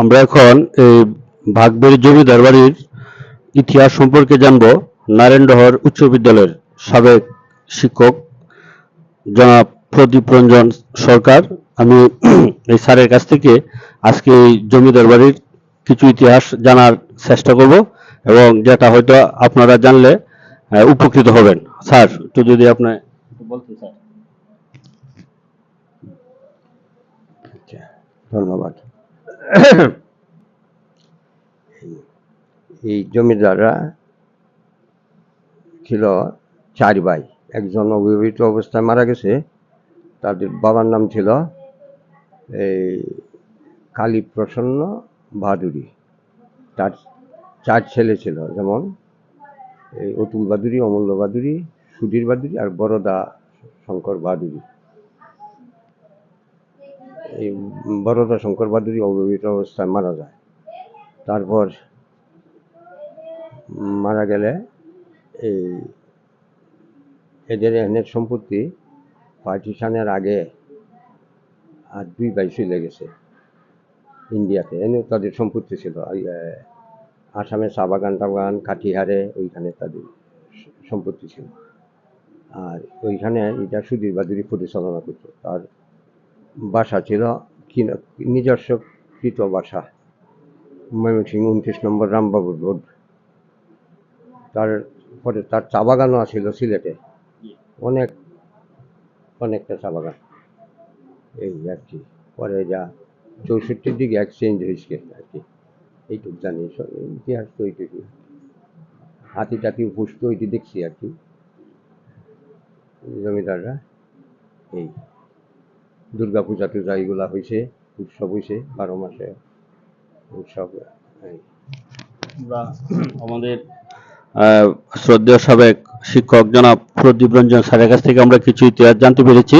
আমরা এখন এই ভাগবের জমিদার বাড়ির ইতিহাস সম্পর্কে জানব। নারায়ণডহর উচ্চ বিদ্যালয়ের সাবেক শিক্ষক জনাব প্রদীপ রঞ্জন সরকার। আমি এই স্যারের কাছ থেকে আজকে এই জমিদার বাড়ির কিছু ইতিহাস জানার চেষ্টা করব এবং যেটা হয়তো আপনারা জানলে উপকৃত হবেন। স্যার, একটু যদি আপনি বলতেন, স্যার। ধন্যবাদ। এই জমিদাররা ছিল চার ভাই। একজন অবিবাহিত অবস্থায় মারা গেছে। তাদের বাবার নাম ছিল এই কালী প্রসন্ন বাহাদুরি। তার চার ছেলে ছিল, যেমন এই অতুল বাদুরি অমূল্য বাদুরি সুধীর বাদুরি আর বরদা শঙ্কর বাদুরি এই বরদা শঙ্কর বাদুরি অবিবাহিত অবস্থায় মারা যায়। তারপর মারা গেলে এই এদের এনের সম্পত্তি পার্টিশনের আগে আর দুই ভাই চলে গেছে ইন্ডিয়াতে। এনে তাদের সম্পত্তি ছিল আসামে চা বাগান টাবাগান, কাঠিহারে, ওইখানে তাদের সম্পত্তি ছিল। আর ওইখানে এটা সুধীর বাদুরি পরিচালনা করতো। তার বাসা ছিল নিজস্ব কৃত বাসা। ময়মনসিংহ উনত্রিশ নম্বর রামবাবুর রোড তার পরে তার চা বাগানও ছিল সিলেটে। অনেক, অনেকটা চা বাগান। এই আর কি। পরে যা চৌষট্টির দিকে এক্সচেঞ্জ হয়েছে আর কি। এইটুক জানি ইতিহাস তো এইটুকু হাতি টাতি পুষ্ট ওইটি দেখছি আর কি। জমিদাররা, এই। দুর্গা পূজা টুজা এগুলা হয়েছে উৎসব হয়েছে বারো মাসে উৎসব আমরা আমাদের আহ, শ্রদ্ধেয় সাবেক শিক্ষক জনাব প্রদীপ রঞ্জন স্যারের কাছ থেকে আমরা কিছু ইতিহাস জানতে পেরেছি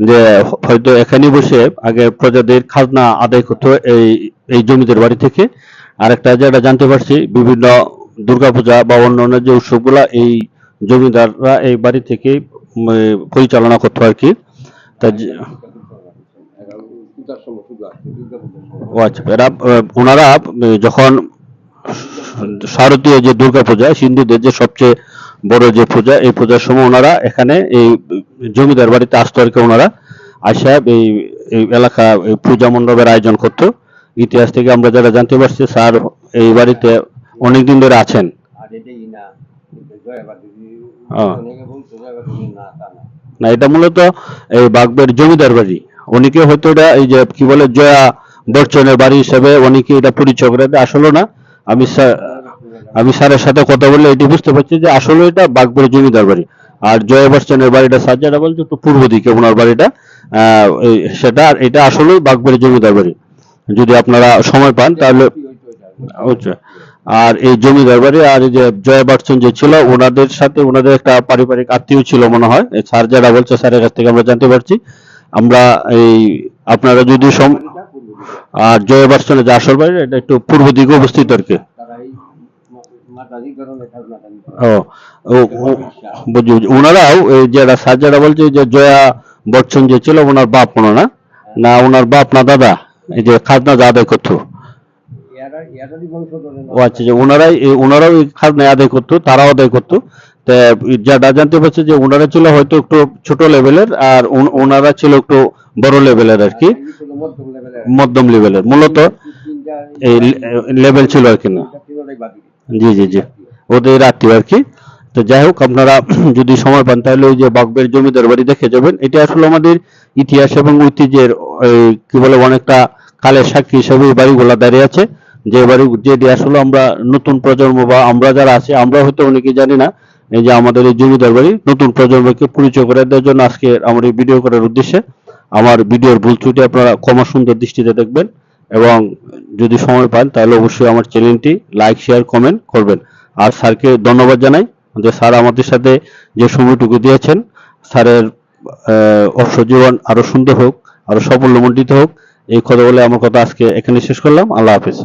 যে হয়তো এখানে বসে আগে প্রজাদের খাজনা আদায় করতো এই এই জমিদের বাড়ি থেকে। আরেকটা যেটা জানতে পারছি বিভিন্ন দুর্গাপূজা বা অন্য অন্য যে উৎসবগুলা এই জমিদাররা এই বাড়ি থেকে পরিচালনা করতো আর কি। তা যে- পূজার সময় শুধু আসছে দুর্গা পূজার সময় ও আচ্ছা এরা ওনারা যখন শারদীয় যে দুর্গা পূজা হিন্দুদের যে সবচেয়ে বড় যে পূজা এই পূজার সময় ওনারা এখানে এই জমিদার বাড়িতে আসতো আর কি ওনারা আসা এই এই এলাকা এই পূজা মণ্ডপের আয়োজন করতো। ইতিহাস থেকে আমরা যারা জানতে পারছি স্যার এই বাড়িতে অনেকদিন ধরে আছেন। না এটা মূলত এই বাগবের জমিদার বাড়ি। অনেকে হয়তো এটা এই যে কি বলে জয়া বর্চনের বাড়ি হিসেবে অনেকে এটা পরিচয় করে আসলে না। আমি আমি স্যারের সাথে কথা বললে এটি বুঝতে পারছি যে আসলে এটা বাগবের জমিদার বাড়ি। আর জয়া বর্চনের বাড়িটা সাজ্জাটা বলছে, একটু পূর্ব দিকে ওনার বাড়িটা। সেটা, এটা আসলেই বাগবের জমিদার বাড়ি। যদি আপনারা সময় পান তাহলে আচ্ছা। আর এই জমিদার বাড়ি আর এই যে জয় বাটসন যে ছিল, ওনাদের সাথে ওনাদের একটা পারিবারিক আত্মীয় ছিল মনে হয়। স্যার যারা বলছে স্যারের কাছ থেকে আমরা জানতে পারছি। আমরা এই আপনারা যদি আর জয় বাটসনের যে আসল বাড়ি এটা একটু পূর্ব দিকে অবস্থিত আর কি। ও বুঝি বুঝি ওনারাও এই যারা স্যার যারা বলছে যে জয়া বচ্চন যে ছিল ওনার বাপ মনে না? না ওনার বাপ না দাদা এই যে খাজনা যা আদায় করতো। ও আচ্ছা যে ওনারাই ওনারাও এই খাজনা আদায় করতো তারাও আদায় করতো। যেটা জানতে পারছি যে ওনারা ছিল হয়তো একটু ছোট লেভেলের আর ওনারা ছিল একটু বড় লেভেলের আর কি। মধ্যম লেভেলের। মূলত এই লেভেল ছিল আর কি না। জি জি জি। ওদের আত্মীয় আর কি। তো যাই হোক, আপনারা যদি সময় পান, তাহলে ওই যে বাগবের জমিদার বাড়ি দেখে যাবেন। এটা আসলে আমাদের ইতিহাস এবং ঐতিহ্যের কি বলে, অনেকটা কালের সাক্ষী হিসেবে এই বাড়িগুলা দাঁড়িয়ে আছে। যে বাড়ি যেটি আসলে আমরা নতুন প্রজন্ম বা আমরা যারা আছি, আমরা হয়তো অনেকে জানি না এই যে আমাদের এই জমিদার বাড়ি, নতুন প্রজন্মকে পরিচয় করে দেওয়ার জন্য আজকে আমার এই ভিডিও করার উদ্দেশ্যে আমার ভিডিওর ভুল ত্রুটি আপনারা ক্ষমা সুন্দর দৃষ্টিতে দেখবেন এবং যদি সময় পান, তাহলে অবশ্যই আমার চ্যানেলটি লাইক শেয়ার কমেন্ট করবেন। আর স্যারকে ধন্যবাদ জানাই যে স্যার আমাদের সাথে যে সময়টুকু দিয়েছেন। স্যারের অবসর জীবন আরও সুন্দর হোক, আরও সাফল্যমণ্ডিত হোক। এই কথা বলে আমার কথা আজকে এখানে শেষ করলাম। আল্লাহ হাফিজ।